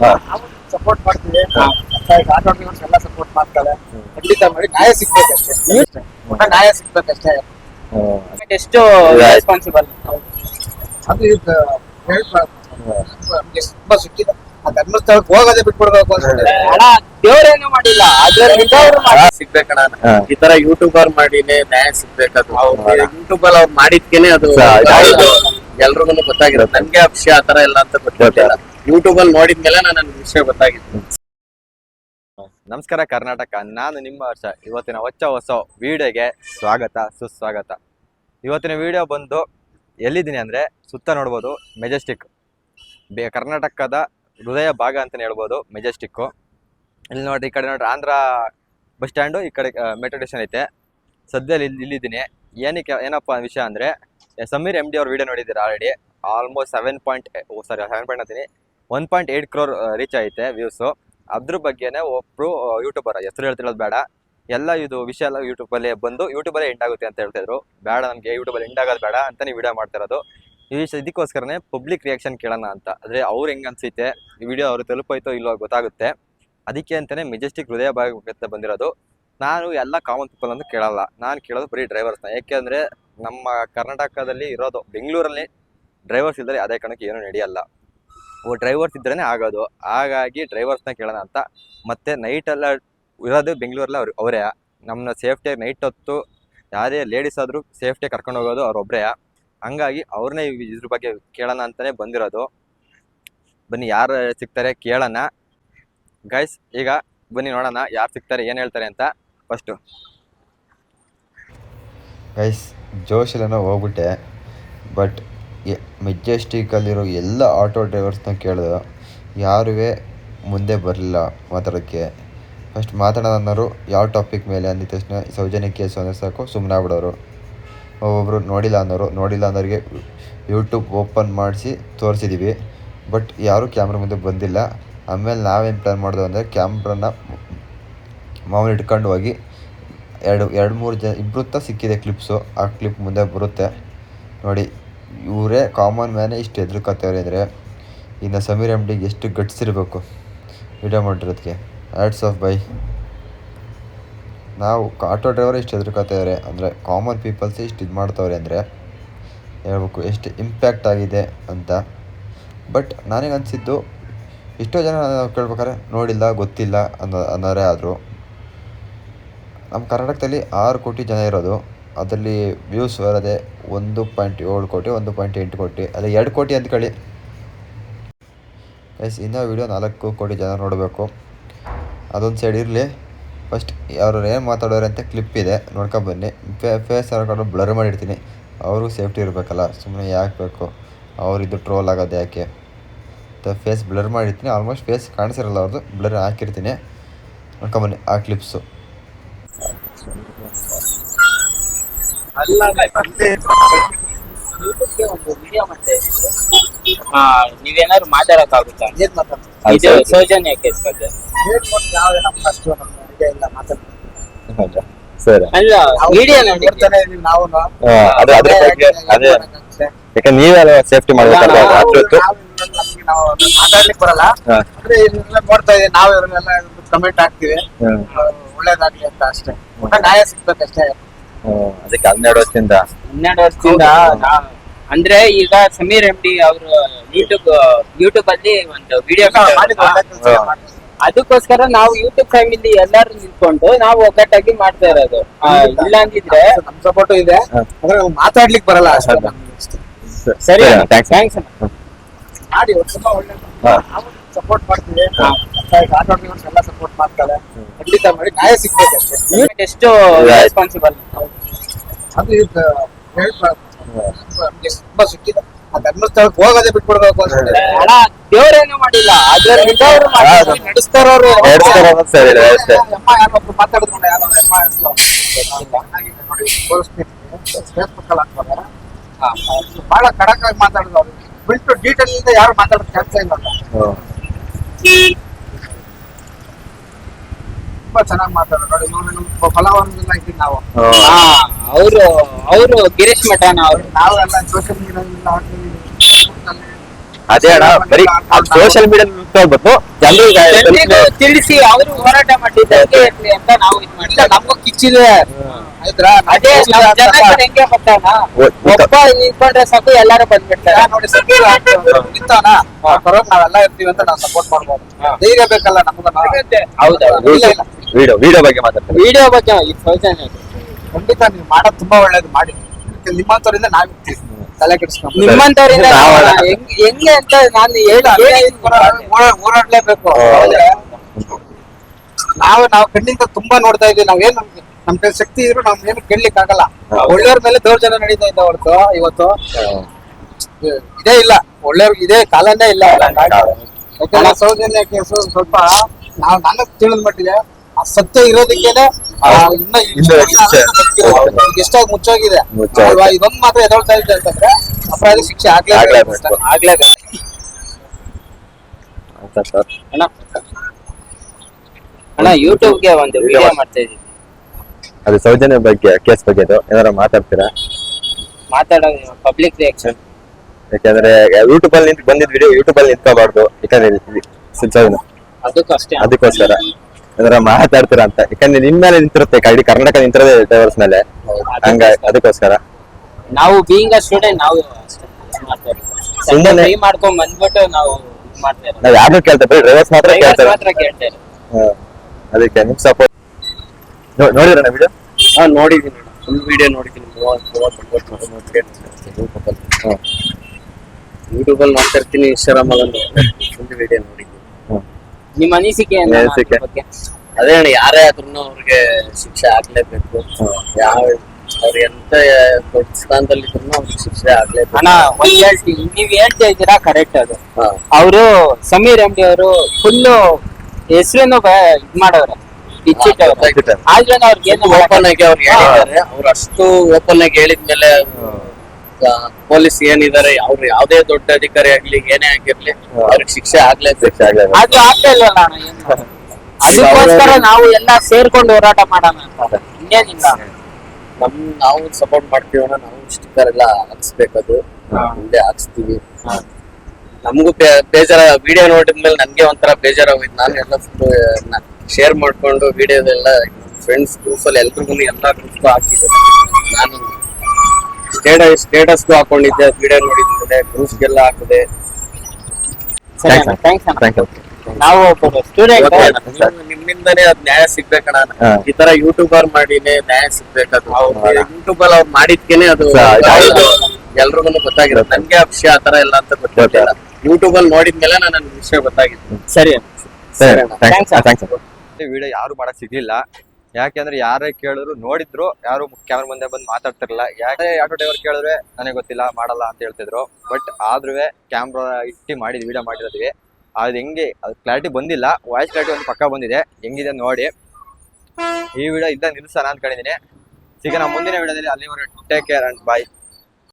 ಹಾ. ಸಪೋರ್ಟ್ ಮಾಡ್ತೀವಿ. ಆಟೋ ಎಲ್ಲ ಸಪೋರ್ಟ್ ಮಾಡ್ತಾರೆ. ಖಂಡಿತ ಮಾಡಿ ನ್ಯಾಯ ಸಿಗ್ಬೇಕಷ್ಟೇ ನ್ಯಾಯ ಸಿಗ್ಬೇಕಷ್ಟೇ ಎಷ್ಟು ರೆಸ್ಪಾನ್ಸಿಬಲ್ ಅದು ಇದು. ನಮ್ಗೆ ತುಂಬಾ ಸಿಕ್ಕಿದೆ. ಆ ಧರ್ಮಸ್ಥಳಕ್ಕೆ ಹೋಗೋದೇ ಬಿಟ್ಬಿಡ್ಬೇಕು ಅಣ್ಣ ದೇವ್ರೇನು ಮಾಡಿಲ್ಲ. ಅದ್ರಲ್ಲಿ ಸಿಗ್ಬೇಕಣ್ಣ. ಈ ತರ ಯೂಟ್ಯೂಬರ್ ಮಾಡಿನೇ ನ್ಯಾಯ ಸಿಗ್ಬೇಕದು. ಯೂಟ್ಯೂಬ್ ಅಲ್ಲಿ ಅವ್ರು ಮಾಡಿದ್ಕೇನೆ ಅದು. ಎಲ್ರಿಗೂ ಗೊತ್ತಾಗಿರುತ್ತೆ. ನನ್ಗೆ ಆ ವಿಷಯ ಆತರ ಎಲ್ಲ ಅಂತ ಗೊತ್ತಿಲ್ಲ ಯೂಟ್ಯೂಬ್ ಅಲ್ಲಿ ನೋಡಿದ್ಮೇಲೆ ನನಗೆ ವಿಷಯ ಗೊತ್ತಾಗಿತ್ತು. ನಮಸ್ಕಾರ ಕರ್ನಾಟಕ, ನಾನು ನಿಮ್ಮ ಹರ್ಷ. ಇವತ್ತಿನ ಹೊಚ್ಚ ಹೊಸ ವಿಡಿಯೋಗೆ ಸ್ವಾಗತ, ಸುಸ್ವಾಗತ. ಇವತ್ತಿನ ವಿಡಿಯೋ ಬಂದು ಎಲ್ಲಿದ್ದೀನಿ ಅಂದರೆ ಸುತ್ತ ನೋಡ್ಬೋದು ಮೆಜೆಸ್ಟಿಕ್. ಬೇ, ಕರ್ನಾಟಕದ ಹೃದಯ ಭಾಗ ಅಂತಲೇ ಹೇಳ್ಬೋದು ಮೆಜೆಸ್ಟಿಕ್ಕು. ಇಲ್ಲಿ ನೋಡ್ರಿ, ಈ ಕಡೆ ನೋಡ್ರಿ, ಆಂಧ್ರ ಬಸ್ ಸ್ಟ್ಯಾಂಡು, ಈ ಕಡೆ ಮೆಟ್ರೋ ಸ್ಟೇಷನ್ ಐತೆ. ಸದ್ಯದಲ್ಲಿ ಇಲ್ಲಿ ಇಲ್ಲಿದ್ದೀನಿ ಏನಕ್ಕೆ, ಏನಪ್ಪ ವಿಷಯ ಅಂದರೆ ಸಮೀರ್ ಎಂ ಡಿ ಅವ್ರ ವಿಡಿಯೋ ನೋಡಿದ್ದೀರಾ already almost seven point oh sorry seven point ಅಂತೀನಿ. One point eight crore reach ಐತೆ ವ್ಯೂಸು ಅದ್ರ ಬಗ್ಗೆನೇ ಒಬ್ರು ಯೂಟ್ಯೂಬರ್ ಹೆಸರು ಹೇಳ್ತಿರೋದು ಬೇಡ. ಎಲ್ಲ ಇದು ವಿಷಯ ಎಲ್ಲ ಯೂಟ್ಯೂಬಲ್ಲಿ ಬಂದು ಯೂಟ್ಯೂಬಲ್ಲೇ ಎಂಡ್ ಆಗುತ್ತೆ ಅಂತ ಹೇಳ್ತಿದ್ರು. ಬೇಡ ನಮಗೆ ಯೂಟ್ಯೂಬಲ್ಲಿ ಎಂಡ್ ಆಗೋದು ಬೇಡ ಅಂತಾನೆ ವಿಡಿಯೋ ಮಾಡ್ತಿರೋದು. ಈ ಇದಕ್ಕೋಸ್ಕರನೇ ಪಬ್ಲಿಕ್ ರಿಯಾಕ್ಷನ್ ಕೇಳೋಣ ಅಂತ. ಅಂದರೆ ಅವ್ರು ಹೆಂಗೆ ಅನಿಸುತ್ತೆ ಈ ವಿಡಿಯೋ ಅವ್ರು ತಲುಪೋಯ್ತೋ ಇಲ್ಲೋ ಗೊತ್ತಾಗುತ್ತೆ. ಅದಕ್ಕೆ ಅಂತಲೇ ಮೆಜೆಸ್ಟಿಕ್ ಹೃದಯ ಭಾಗಕ್ಕೆ ಬಂದಿರೋದು. ನಾನು ಎಲ್ಲ ಕಾಮನ್ ಪೀಪಲ್ ಅಂತ ಕೇಳಲ್ಲ. ನಾನು ಕೇಳೋದು ಬರೀ ಡ್ರೈವರ್ಸ್ನ ಯಾಕೆಂದರೆ ನಮ್ಮ ಕರ್ನಾಟಕದಲ್ಲಿ ಇರೋದು ಬೆಂಗಳೂರಲ್ಲಿ ಡ್ರೈವರ್ಸ್ ಇದ್ದರೆ ಅದೇ ಕಾರಣಕ್ಕೆ ಏನೂ ನಡೆಯಲ್ಲ. ಡ್ರೈವರ್ಸ್ ಇದ್ರೇ ಆಗೋದು. ಹಾಗಾಗಿ ಡ್ರೈವರ್ಸ್ನ ಕೇಳೋಣ ಅಂತ. ಮತ್ತು ನೈಟೆಲ್ಲ ಇರೋದು ಬೆಂಗಳೂರಲ್ಲಿ ಅವ್ರು, ಅವರೇ. ನಮ್ಮನ್ನ ಸೇಫ್ಟಿಯಾಗಿ ನೈಟ್ ಹೊತ್ತು ಯಾರೇ ಲೇಡೀಸ್ ಆದರೂ ಸೇಫ್ಟಿಯಾಗಿ ಕರ್ಕೊಂಡು ಹೋಗೋದು ಅವ್ರೊಬ್ಬರೇ ಹಂಗಾಗಿ ಅವ್ರನ್ನೇ ಇದ್ರ ಬಗ್ಗೆ ಕೇಳೋಣ ಅಂತಲೇ ಬಂದಿರೋದು. ಬನ್ನಿ, ಯಾರು ಸಿಗ್ತಾರೆ ಕೇಳೋಣ. ಗೈಸ್ ಈಗ ಬನ್ನಿ ನೋಡೋಣ ಯಾರು ಸಿಗ್ತಾರೆ, ಏನು ಹೇಳ್ತಾರೆ ಅಂತ. ಫಸ್ಟು ಗೈಸ್ ಜೋಶಿಲನ ಹೋಗ್ಬಿಟ್ಟೆ. ಬಟ್ ಮೆಜೆಸ್ಟಿಕಲ್ಲಿರೋ ಎಲ್ಲ ಆಟೋ ಡ್ರೈವರ್ಸ್ನ ಕೇಳಿದೆ. ಯಾರೂ ಮುಂದೆ ಬರಲಿಲ್ಲ ಮಾತಾಡೋಕ್ಕೆ. ಫಸ್ಟ್ ಮಾತಾಡೋಣ ಅನ್ನೋರು ಯಾವ ಟಾಪಿಕ್ ಮೇಲೆ? ಅಂದಿದ ತಕ್ಷಣ ಸೌಜನ್ಯ ಕೇಸು ಅಂದರೆ ಸಾಕು ಸುಮ್ಮನೆ ಆಗ್ಬಿಡೋರು ಒಬ್ಬೊಬ್ಬರು ನೋಡಿಲ್ಲ ಅನ್ನೋರು, ನೋಡಿಲ್ಲ ಅನ್ನೋರಿಗೆ ಯೂಟ್ಯೂಬ್ ಓಪನ್ ಮಾಡಿಸಿ ತೋರಿಸಿದ್ದೀವಿ ಬಟ್ ಯಾರೂ ಕ್ಯಾಮ್ರ ಮುಂದೆ ಬಂದಿಲ್ಲ. ಆಮೇಲೆ ನಾವೇನು ಪ್ಲ್ಯಾನ್ ಮಾಡಿದೆವು ಅಂದರೆ ಕ್ಯಾಮ್ರನ್ನ ಮಾಮೂಲಿ ಇಟ್ಕೊಂಡು ಹೋಗಿ ಎರಡು ಎರಡು ಮೂರು ಜನ ಇಬ್ಬರು ಸಿಕ್ಕಿದೆ ಕ್ಲಿಪ್ಸು. ಆ ಕ್ಲಿಪ್ ಮುಂದೆ ಬರುತ್ತೆ. ನೋಡಿ ಇವರೇ ಕಾಮನ್ ಮ್ಯಾನೇ ಇಷ್ಟು ಹೆದರ್ಕತ್ತವ್ರೆ ಅಂದರೆ ಇನ್ನು ಸಮೀರ್ ಎಂ ಡಿಗೆ ಎಷ್ಟು ಗಟ್ಸ್ ಇರಬೇಕು ವಿಡಿಯೋ ಮಾಡಿರೋದಕ್ಕೆ ಆ್ಯಡ್ಸ್ ಆಫ್ ಬೈ ನಾವು ಆಟೋ ಡ್ರೈವರ್ ಇಷ್ಟು ಹೆದರ್ಕತ್ತವ್ರೆ ಅಂದರೆ ಕಾಮನ್ ಪೀಪಲ್ಸ್ ಇಷ್ಟು ಇದು ಮಾಡ್ತವ್ರೆ ಅಂದರೆ ಹೇಳ್ಬೇಕು ಎಷ್ಟು ಇಂಪ್ಯಾಕ್ಟ್ ಆಗಿದೆ ಅಂತ. ಬಟ್ ನನಗೆ ಅನಿಸಿದ್ದು ಎಷ್ಟೋ ಜನ ಕೇಳ್ಬೇಕಾದ್ರೆ ನೋಡಿಲ್ಲ, ಗೊತ್ತಿಲ್ಲ ಅನ್ನೋ, ಅನ್ನೋರೇ ಆದರು. ನಮ್ಮ ಕರ್ನಾಟಕದಲ್ಲಿ ಆರು ಕೋಟಿ ಜನ ಇರೋದು, ಅದರಲ್ಲಿ ವ್ಯೂಸ್ ಬರೋದೆ ಒಂದು ಪಾಯಿಂಟ್ ಏಳು ಕೋಟಿ, ಒಂದು ಪಾಯಿಂಟ್ ಎಂಟು ಕೋಟಿ, ಅದೇ ಎರಡು ಕೋಟಿ ಅಂದ್ಕೊಳ್ಳಿ ಎಸ್ ಇನ್ನೂ ವೀಡಿಯೋ ನಾಲ್ಕು ಕೋಟಿ ಜನ ನೋಡಬೇಕು. ಅದೊಂದು ಸೈಡ್ ಇರಲಿ. ಫಸ್ಟ್ ಅವರು ಏನು ಮಾತಾಡೋರು ಅಂತ ಕ್ಲಿಪ್ ಇದೆ. ನೋಡ್ಕೊಬನ್ನಿ ಫೇ ಫೇಸ್ ಹಾಕೊಂಡು ಬ್ಲರ್ ಮಾಡಿರ್ತೀನಿ. ಅವ್ರಿಗೂ ಸೇಫ್ಟಿ ಇರಬೇಕಲ್ಲ ಸುಮ್ಮನೆ ಯಾಕೆ ಬೇಕು? ಅವರಿದ್ದು ಟ್ರೋಲ್ ಆಗೋದು ಯಾಕೆ? ಫೇಸ್ ಬ್ಲರ್ ಮಾಡಿರ್ತೀನಿ. ಆಲ್ಮೋಸ್ಟ್ ಫೇಸ್ ಕಾಣಿಸಿರಲ್ಲ ಅವ್ರದ್ದು ಬ್ಲರ್ ಹಾಕಿರ್ತೀನಿ. ನೋಡ್ಕೊಂಬನ್ನಿ ಆ ಕ್ಲಿಪ್ಸು ಅಲ್ಲ ಒಂದು ವಿಡಿಯೋ ಮಾಡ್ತಾ ಇದ್ದೀವಿ ಹಾ ನೀವೇನಾದ್ರು ಮಾತಾಡಕ್ಕಾಗುತ್ತಾ? ಏನ್ ಮಾತಾಡ್ತಾರೆ? ಇದು ಸೌಜನ್ಯ ಕೇಸ್ ಬಗ್ಗೆ. ಯಾವ್ದೇ ನಮ್ಮ ನಮ್ಮ ಇಲ್ಲ ಸರಿ. ಅಲ್ಲ ವಿಡಿಯೋ ನೋಡಿ. ನೋಡ್ತಾನೆ ಇದೀವಿ ನಾವು ಅದೇ ಅದ್ರ ಬಗ್ಗೆ ಅದೇ ಯಾಕಂದ್ರೆ ನೀವೆಲ್ಲ ಸೇಫ್ಟಿ ಮಾಡ್ಬೇಕಲ್ಲ ಅದ್ರದ್ದು ನಮ್ಗೆ ನಾವು ಮಾತಾಡ್ಲಿಕ್ಕೆ ಬರಲ್ಲ. ಹಾ. ಅಂದ್ರೆ ಇದನ್ನೆಲ್ಲ ನೋಡ್ತಾ ಇದೀವಿ ನಾವು ಇವ್ರನ್ನೆಲ್ಲ ಕಮೆಂಟ್ ಹಾಕ್ತಿವಿ. ಹ್ಮ್. ಒಳ್ಳೇದಾಗ್ಲಿ ಅಂತ ಅಷ್ಟೇ. ಒಟ್ಟ ನ್ಯಾಯ ಸಿಗ್ಬೇಕಷ್ಟೇ. ಅದಕ್ಕೆ ಹನ್ನೆರಡು ವರ್ಷದಿಂದ ಹನ್ನೆರಡು ವರ್ಷದಿಂದ ನಾ- ಅಂದ್ರೆ ಈಗ ಸಮೀರ್ ಎಂ ಡಿ ಅವರು ಯೂಟ್ಯೂಬ್ ಯೂಟ್ಯೂಬ್ ಅಲ್ಲಿ ಒಂದು ವಿಡಿಯೋ. ಅದಕ್ಕೋಸ್ಕರ ನಾವು ಯೂಟ್ಯೂಬ್ ಫ್ಯಾಮಿಲಿ ಎಲ್ಲಾರು ನಿಂತ್ಕೊಂಡು ನಾವು ಒಗ್ಗಟ್ಟಾಗಿ ಮಾಡ್ತಾ ಇರೋದು ಆ, ಇಲ್ಲ ಅಂದಿದ್ರೆ ನಮ್ ಸಪೋರ್ಟ್ ಇದೆ ಹಾ. ಅಂದ್ರೆ ನಾವು ಮಾತಾಡ್ಲಿಕ್ಕೆ ಬರಲ್ಲ ಅಷ್ಟೇ ಹೌದಾ? ನಮ್ಗೆ ಅಷ್ಟೇ. ಸರಿ ಥ್ಯಾಂಕ್ಸ್ ಮಾಡಿ ಹಾ. ನಾವು ಸಪೋರ್ಟ್ ಮಾಡ್ತೀವಿ ಹಾ. ಆಟೋ ಡ್ರೈವರ್ಸ್ ಎಲ್ಲ ಸಪೋರ್ಟ್ ಮಾಡ್ತಾರೆ. ಖಂಡಿತ ಮಾಡಿ ನ್ಯಾಯ ಸಿಗ್ಬೇಕಷ್ಟೇ ಎಷ್ಟು ರೆಸ್ಪಾನ್ಸಿಬಲ್ ಅದು ಇದು ಹೇಳ್ಬಾರ್ದು. ನಮ್ಗೆ ತುಂಬಾ ಸಿಕ್ಕಿದೆ. ಆ ಧರ್ಮಸ್ಥಳಕ್ಕೆ ಹೋಗೋದೇ ಬಿಟ್ಬಿಡ್ಬೇಕು ಅಂತ. ಅಣ್ಣ ದೇವ್ರೇನು ಮಾಡಿಲ್ಲ. ಅದ್ರಲ್ಲಿ ಇದ್ದವ್ರು ಅಷ್ಟೇ. ಅಮ್ಮ ಯಾರೊಬ್ರು ಮಾತಾಡಿದ್ರು ಯಾರೋ ಅಮ್ಮ ಹೆಸ್ರು. ನೋಡಿ, ತೋರಿಸ್ತೀನಿ. ಅಲ್ಲಿ ಹಾಕ್ತಾರೆ. ಬಹಳ ಖಡಕ್ ಆಗಿ ಮಾತಾಡಿದ್ರು ಅವ್ರು. ಬಿಟ್ಟು ಡೀಟೇಲ್ ಇಂದ ಯಾರು ಮಾತಾಡೋದು ಕೆಲಸ ಇಲ್ಲ ಅಂತ. ತುಂಬಾ ಚೆನ್ನಾಗಿ ಮಾತಾಡೋದು ನೋಡಿ ಇವ್ರು ಫಲವನ್ನ ಇದ್ದೀವಿ ನಾವು. ಹಾ. ಅವರು ಅವರು ಗಿರೀಶ್ ಮಠನ ಅವರು ನಾವೆಲ್ಲ ಸೋಷಿಯಲ್ ಮೀಡಿಯಾದಲ್ಲಿ ಅದೇ ಅಣ್ಣ ಬರೀ ಸೋಷಿಯಲ್ ಮೀಡಿಯಾ ಬಂದು ಎಲ್ರಿಗೂ ತಿಳಿಸಿ ಅವರು ಹೋರಾಟ ಮಾಡಿದ್ದಕ್ಕೆ ಅಂತ ನಾವು ಇದು ಮಾಡಿಲ್ಲ ನಮಗೂ ಕಿಚ್ಚಿದೆ. ಆಯ್ತಾ? ಅದೇ ಹೆಂಗೆ ಗೊತ್ತಾನ ಒಬ್ಬ ನಿಂತ್ಕೊಂಡ್ರೆ ಸಾಕು ಎಲ್ಲಾರು ಬಂದ್ಬಿಡ್ತಾರೆ. ನೋಡಿ ನಿಂತಾನ ಬರೋಕ್ ನಾವೆಲ್ಲ ಇರ್ತೀವಿ ಅಂತ ನಾವು ಸಪೋರ್ಟ್ ಮಾಡ್ಬೋದು. ಧೈರ್ಯ ಬೇಕಲ್ಲ ನಮ್ಗೆ ಹೌದಾ. ಇಲ್ಲ ಇಲ್ಲ. ವಿಡಿಯೋ ವಿಡಿಯೋ ಬಗ್ಗೆ ಮಾತಾಡ್ತೀನಿ. ವಿಡಿಯೋ ಬಗ್ಗೆ ಈ ಸೌಜನ್ಯ ಖಂಡಿತ ನೀವು ಮಾಡೋದು ತುಂಬಾ ಒಳ್ಳೇದು ಮಾಡಿ. ನಿಮ್ಮಂತವರಿಂದ ನಾವು ತಲೆ ಕೆಡಿಸ್ಕೊಂಡು ನಿಮ್ಮಂತವರಿಂದ ನಾವು. ಹೆಂಗ್- ಹೆಂಗೆ ಅಂತ ನಾನು ಹೇಳಿ ಓಡಾಡ್ಲೇಬೇಕು. ಆದ್ರೆ ನಾವು ನಾವು ಕಣ್ಣಿಂದ ತುಂಬಾ ನೋಡ್ತಾ ಇದೀವಿ ನಾವೇನ್ ನಮ್ಗೆ ನಮ್ ಕೈ ಶಕ್ತಿ ಇದ್ರು ನಮ್ ಏನು ಕೇಳಲಿಕ್ ಆಗಲ್ಲ. ಒಳ್ಳೆಯವ್ರ ಮೇಲೆ ದೌರ್ಜನ್ಯ ನಡೀತಾ ಇದ್ದ ಹೊರತು ಇವತ್ತು. ಇದೇ ಇಲ್ಲ. ಒಳ್ಳೆಯವ್ರಿಗೆ ಇದೇ ಕಾಲನೇ ಇಲ್ಲ. ಯಾಕಂದ್ರೆ ಸೌಜನ್ಯ ಕೇಸು ಸ್ವಲ್ಪ ನಾವು ನನಗ್ ತಿಳಿದ ಮಟ್ಟಿಗೆ ಸತ್ಯ ಇರೋದಕ್ಕೇನೆ ಎಷ್ಟಾಗಿ ಮುಚ್ಚೋಗಿದೆ. ಅಲ್ವಾ? ಇದೊಂದ್ ಮಾತ್ರ ಎದೊಳ್ತಾ ಇದೆ ಅಂತಂದ್ರೆ ಅಪರಾಧ ಶಿಕ್ಷೆ ಆಗ್ಲೇಬೇಕು ಆಗ್ಲೇಬೇಕು. ಆಗ್ಲೇಬೇಕು. ಅಂತ ಸರ್? ಅಣ್ಣ ಅಣ್ಣ ಯೂಟ್ಯೂಬ್ಗೆ ಒಂದು ವಿಡಿಯೋ ಮಾಡ್ತಾ ಇದ್ದೀನಿ. ಅದು ಸೌಜನ್ಯ ಬಗ್ಗೆ ಕೇಸ್ ಬಗ್ಗೆ ಅದು. ಏನಾರ ಮಾತಾಡ್ತೀರಾ? ಮಾತಾಡೋ ಪಬ್ಲಿಕ್ ರಿಯಾಕ್ಷನ್ ಯಾಕಂದ್ರೆ ಯೂಟ್ಯೂಬ್ ಅಲ್ಲಿ ನಿಂತು ಬಂದಿದ್ ವಿಡಿಯೋ ಯೂಟ್ಯೂಬ್ ಅಲ್ಲಿ ನಿಂತ್ಕೋಬಾರ್ದು. ಯಾಕಂದ್ರೆ ಸಿಚ್ಚೋದನ್ನ ಅದಕ್ಕೂ ಅಷ್ಟೇ. ಅದಕ್ಕೋಸ್ಕರ. ಏನಾರ ಮಾತಾಡ್ತೀರಾ ಅಂತ ಯಾಕಂದ್ರೆ ನಿಮ್ ಮೇಲೆ ನಿಂತಿರುತ್ತೆ ಇಡೀ ಕರ್ನಾಟಕ ನಿಂತಿರೋದೇ ಡ್ರೈವರ್ಸ್ ಮೇಲೆ ಹಂಗ ಅದಕ್ಕೋಸ್ಕರ ನಾವು ಬೀಯಿಂಗ್ ಅ ಸ್ಟೂಡೆಂಟ್ ನಾವು. ಸುಮ್ಮನೆ- ಫ್ರೀ ಮಾಡ್ಕೊಂಡ್ ಬಂದ್ಬಿಟ್ಟು ನಾವು ಮಾಡ್ತೇವೆ ನಾವು ಯಾರು ಕೇಳ್ತೇವೆ ಡ್ರೈವರ್ಸ್ ಮಾತ್ರ ಕೇಳ್ತಾರೆ ಮಾತ್ರ ಕೇಳ್ತೇವೆ. ಅದಕ್ಕೆ ನಿಮ್ ಸಪೋರ್ಟ್ ನೋಡಿದ್ರ ವಿಡಿಯೋ ಹಾ ನೋಡಿದೀನಿ ಫುಲ್ ವಿಡಿಯೋ ನೋಡಿದೀನಿ ಯೂಟ್ಯೂಬ್ ಅಲ್ಲಿ ನೋಡ್ತಾ ಇರ್ತೀನಿ ಇನ್ಸ್ಟಾಗ್ರಾಮ್ ಅಲ್ಲಿ ಫುಲ್ ವಿಡಿಯೋ ನೋಡಿದ್ದೀನಿ ನಿಮ್ಮ ಅನಿಸಿಕೆ. ಅನಿಸಿಕೆ? ಅದೇ ಅಣ್ಣ ಯಾರೇ ಆದ್ರೂ ಅವ್ರಿಗೆ ಶಿಕ್ಷೆ ಆಗ್ಲೇಬೇಕು. ಯಾವ ಅವ್ರು ಎಂತ ದೊಡ್ಡ ಸ್ಥಾನದಲ್ಲಿ ಇದ್ರು ಅವ್ರಿಗೆ ಶಿಕ್ಷೆ ಆಗ್ಲೇಬೇಕು. ಅಣ್ಣ ಒಂದ್ ಹೇಳ್ತೀನಿ. ನೀವ್ ಹೇಳ್ತಾ ಇದ್ದೀರಾ ಕರೆಕ್ಟ್ ಅದು. ಹಾ. ಅವರು ಸಮೀರ್ ಎಂ ಡಿ ಅವರು ಫುಲ್ ಹೆಸರೇನು ಇದ್ ಮಾಡವ್ರೆ ಗೊತ್ತಾಯ್ತು. ಆದ್ರೆ ಅವ್ರಿಗೆ ಏನು ಓಪನ್ ಆಗಿ ಅವ್ರು ಹೇಳಿದ್ದಾರೆ. ಅವ್ರು ಅಷ್ಟು ಓಪನ್ ಆಗಿ ಹೇಳಿದ್ಮೇಲೆ ಪೊಲೀಸ್ ಏನಿದ್ದಾರೆ ಅವ್ರು ಯಾವ್ದೇ ದೊಡ್ಡ ಅಧಿಕಾರಿ ಆಗ್ಲಿ ಏನೇ ಆಗಿರ್ಲಿ ಅವ್ರಿಗೆ ಶಿಕ್ಷೆ ಆಗ್ಲೇಬೇಕು ಅದು ಆಗ್ತಾ ಇಲ್ವಲ್ಲ ಅಣ್ಣ ಏನು ಅದಕ್ಕೋಸ್ಕರ ನಾವು ಎಲ್ಲ ಸೇರ್ಕೊಂಡು ಹೋರಾಟ ಮಾಡೋಣ ಅಂತ. ಇನ್ನೇನಿಲ್ಲ. ನಮ್ ನಾವು ಸಪೋರ್ಟ್ ಮಾಡ್ತೀವ ನಾವು ಸ್ಟಿಕ್ಕರ್ ಎಲ್ಲ ಹಾಕ್ಸ್ಬೇಕದು ಮುಂದೆ ಹಾಕ್ಸ್ತೀವಿ. ನಮಗೂ ಬೇಜಾರ ವಿಡಿಯೋ ನೋಡಿದ್ಮೇಲೆ ನನ್ಗೆ ಒಂಥರ ಬೇಜಾರಾಗೋಯ್ತು. ನಾನು ಎಲ್ಲ ಫುಲ್ ಶೇರ್ ಮಾಡ್ಕೊಂಡು ವಿಡಿಯೋದೆಲ್ಲ ಫ್ರೆಂಡ್ಸ್ ಗ್ರೂಪ್ ಅಲ್ಲಿ ಎಲ್ರಿಗೂ ಎಲ್ಲ ಗ್ರೂಪ್ ಹಾಕಿದ್ದೆ ನಾನು ಸ್ಟೇಟಸ್ ಸ್ಟೇಟಸ್ ಹಾಕೊಂಡಿದ್ದೆ ವಿಡಿಯೋ ನೋಡಿದ್ಮೇಲೆ ಗ್ರೂಪ್ಗೆಲ್ಲ ಹಾಕಿದೆ. ಸರಿ ಅಣ್ಣ ಥ್ಯಾಂಕ್ಸ್ ಅಣ್ಣ. ಥ್ಯಾಂಕ್ ಯು ನಾವು ಸ್ಟೂಡೆಂಟ್ ನಿಮ್ಮಿಂದನೇ ಅದ್ ನ್ಯಾಯ ಸಿಗ್ಬೇಕಣ ಹಾ. ಈ ತರ ಯೂಟ್ಯೂಬರ್ ಮಾಡಿನೇ ನ್ಯಾಯ ಸಿಗ್ಬೇಕದು. ಯೂಟ್ಯೂಬ್ ಅಲ್ಲಿ ಅವ್ರು ಮಾಡಿದ್ಕೇನೆ ಅದು ಸಾ-. ಎಲ್ರಿಗೂ ಗೊತ್ತಾಗಿರೋದು ನನ್ಗೆ ಆ ವಿಷಯ ಆತರ ಎಲ್ಲ ಅಂತ ಗೊತ್ತಿಲ್ಲ. ಯೂಟ್ಯೂಬ್ ಅಲ್ಲಿ ನೋಡಿದ್ಮೇಲೆ ನನ್ನ ವಿಷಯ ಗೊತ್ತಾಗಿತ್ತು ಸರಿ ಸರಿ. ಥ್ಯಾಂಕ್ಸ್ ವಿಡಿಯೋ ಯಾರು ಮಾಡಕ್ ಸಿಗ್ಲಿಲ್ಲ. ಯಾಕೆಂದ್ರೆ ಯಾರೇ ಕೇಳಿದ್ರು ನೋಡಿದ್ರು, ಯಾರು ಕ್ಯಾಮ್ರಾ ಮುಂದೆ ಬಂದು ಮಾತಾಡ್ತಿರ್ಲಿಲ್ಲ. ಯಾಕೆ ಆಟೋ ಡ್ರೈವರ್ ಕೇಳಿದ್ರೆ ನನಗೆ ಗೊತ್ತಿಲ್ಲ, ಮಾಡಲ್ಲ ಅಂತ ಹೇಳ್ತಿದ್ರು. ಬಟ್ ಆದ್ರೂ ಕ್ಯಾಮ್ರಾ ಇಟ್ಟು ಮಾಡಿದ್ ವಿಡಿಯೋ ಮಾಡಿರೋದ್ವಿ. ಅದು ಹೆಂಗೆ, ಅದು ಕ್ಲಾರಿಟಿ ಬಂದಿಲ್ಲ. ವಾಯ್ಸ್ ಕ್ಲಾರಿಟಿ ಒಂದು ಪಕ್ಕ ಬಂದಿದೆ. ಹೆಂಗಿದೆ ನೋಡಿ. ಈ ವಿಡಿಯೋ ಇದ್ದ ನಿಲ್ಸೋಣ ಸಿಗ ಸಿಗೋಣ ಮುಂದಿನ ವಿಡಿಯೋದಲ್ಲಿ ಅಲ್ಲಿವರೆಗೆ ಟೇಕ್ ಕೇರ್ ಅಂಡ್ ಬಾಯ್